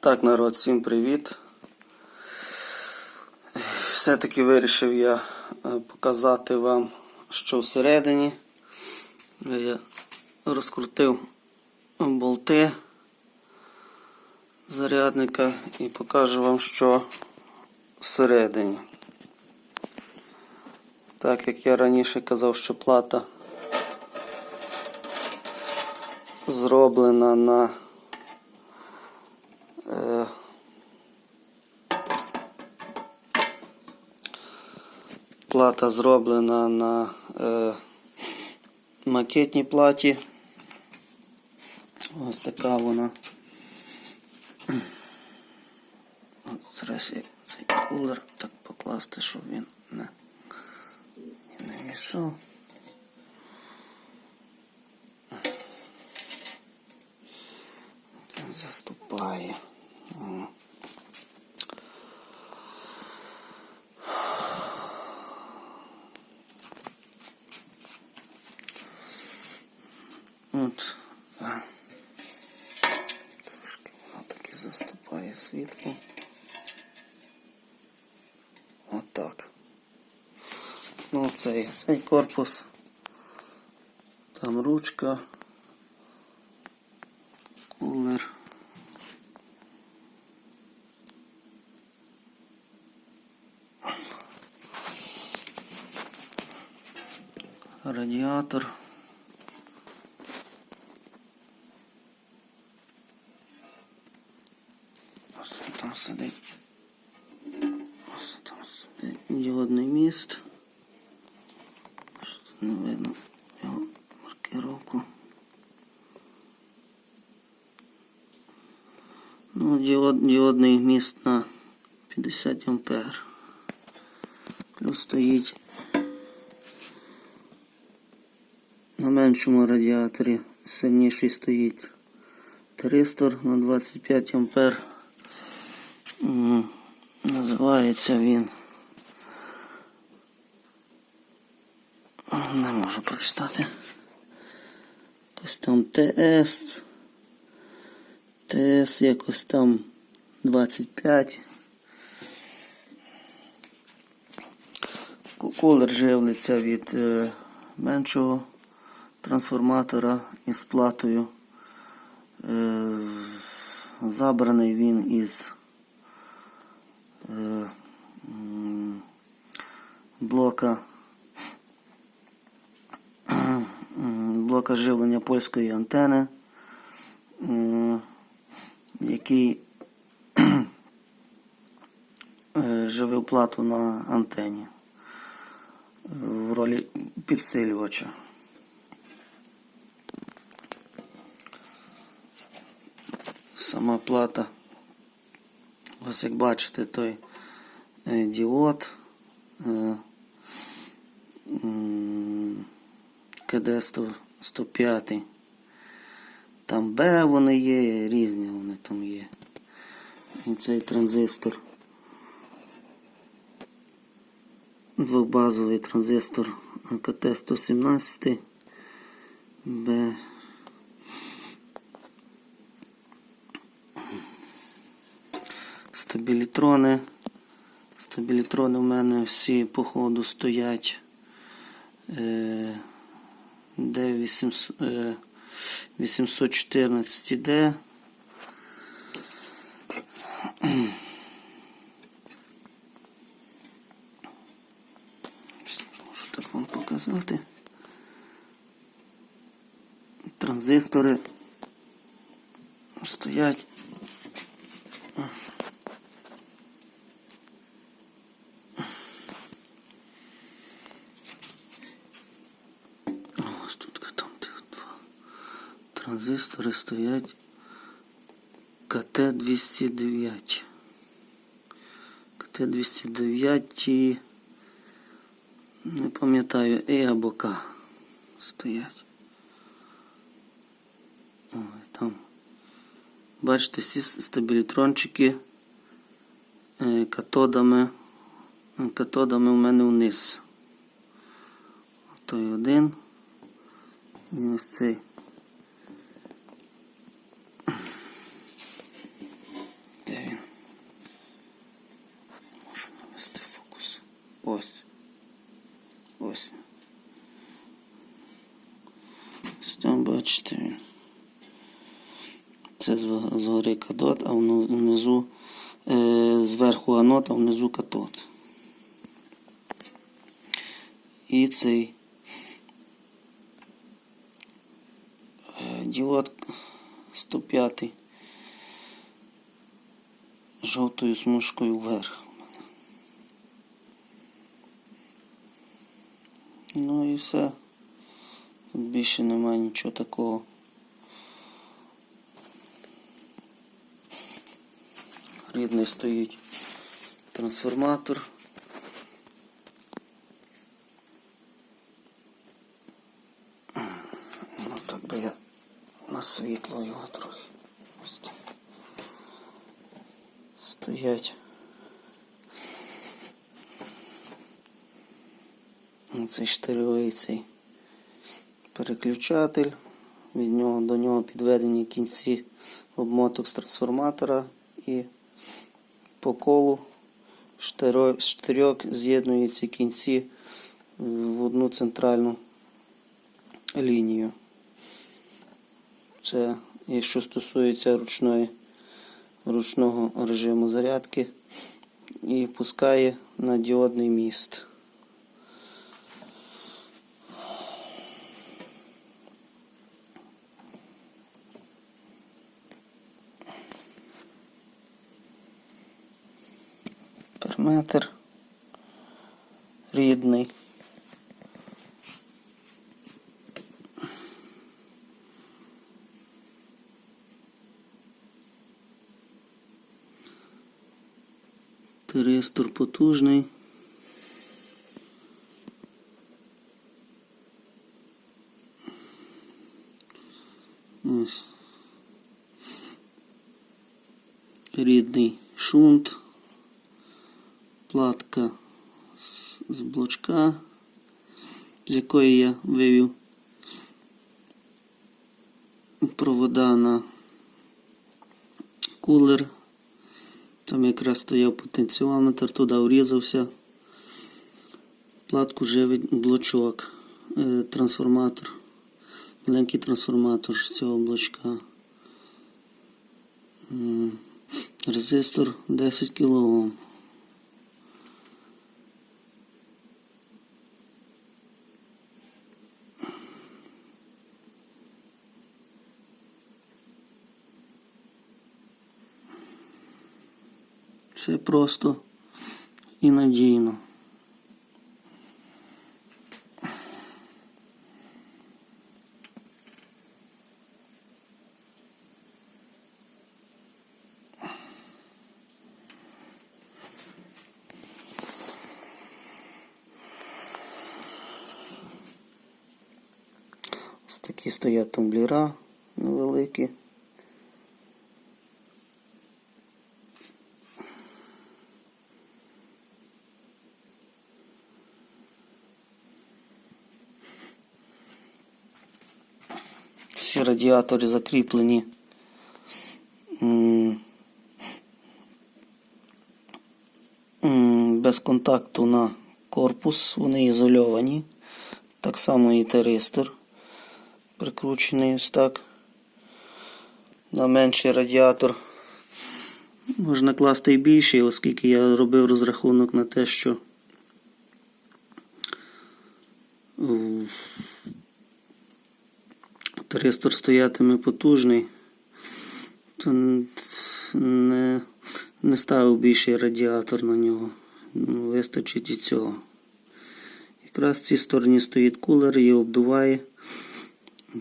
Так, народ, всім привіт. Все-таки вирішив я е, показати вам, що всередині. Я розкрутив болти зарядника і покажу вам, що всередині. Так як я раніше казав, що плата зроблена на плата зроблена на е, макетній платі. Ось така вона. Зараз цей кулер так покласти, щоб він не, не мішав. Заступає. О. От. а. Трошки воно таки заступає світло. Отак. Ну, цей, цей корпус. Там ручка. Кулер. Радіатор. Ось там сидить. Діодний міст. Що тут не видно його маркировку. Ну, діод, діодний міст на 50 ампер. Плюс стоїть на меншому радіаторі сильніший стоїть тристор на 25 ампер. Називається він. Не можу прочитати. Якось там ТС. ТС якось там 25. Ку- Кулер живлиться від е, меншого трансформатора із платою. Е, забраний він із е, блока блока живлення польської антени, який е, живив плату на антені в ролі підсилювача. Сама плата. Ось як бачите, той е, діод е, КД 100 105. Там Б вони є, різні вони там є. І цей транзистор. Двохбазовий транзистор КТ 117 Б. Стабілітрони. Стабілітрони в мене всі по ходу стоять. Е, D800, е, 814D. Можу так вам показати. Транзистори стоять. Ось тут там тих два транзистори стоять КТ-209. КТ-209 не пам'ятаю, Е або К стоять. Ой, там. Бачите, всі стабілітрончики е, катодами. Катодами у мене вниз. Той один. І ось цей зв- згори катод, а внизу е, зверху анод, а внизу катод. І цей е, діод 105 жовтою смужкою вверх. Ну і все. Тут більше немає нічого такого. Рідний стоїть трансформатор. Ну так би я на світло його трохи. Стоять. Цей штирьовий цей переключатель. Від нього до нього підведені кінці обмоток з трансформатора і по колу штиро- штирьок з'єднує кінці в одну центральну лінію. Це якщо стосується ручної, ручного режиму зарядки і пускає на діодний міст. Перметр рідний. Теристор потужний. Ось. Рідний шунт. Платка з, блочка, з якої я вивів провода на кулер. Там якраз стояв потенціометр, туди врізався. Платку живить блочок, е, трансформатор, маленький трансформатор з цього блочка. Резистор 10 кОм. Все просто і надійно. Такі стоять тумблера невеликі. Всі радіатори закріплені без контакту на корпус, вони ізольовані. Так само і теристор прикручений ось так. На менший радіатор можна класти і більший, оскільки я робив розрахунок на те, що Тристор стоятиме потужний, то не, не ставив більший радіатор на нього. Ну, Вистачить і цього. Якраз в цій стороні стоїть кулер і обдуває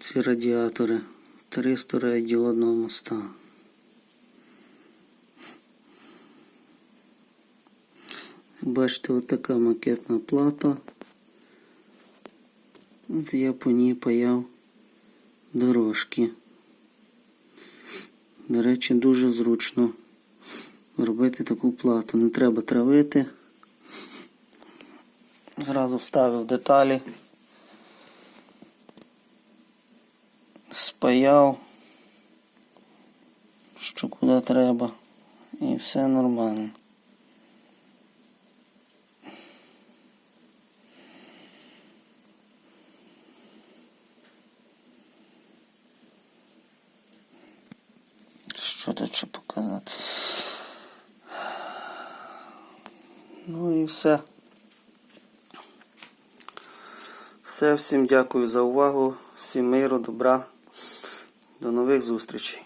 ці радіатори тристора діодного моста. Бачите, отака макетна плата. От я по ній паяв дорожки. До речі, дуже зручно робити таку плату. Не треба травити. Зразу вставив деталі, спаяв, що куди треба, і все нормально. Що тут ще показати? Ну і все. Все, всім дякую за увагу, всім миру, добра. До нових зустрічей.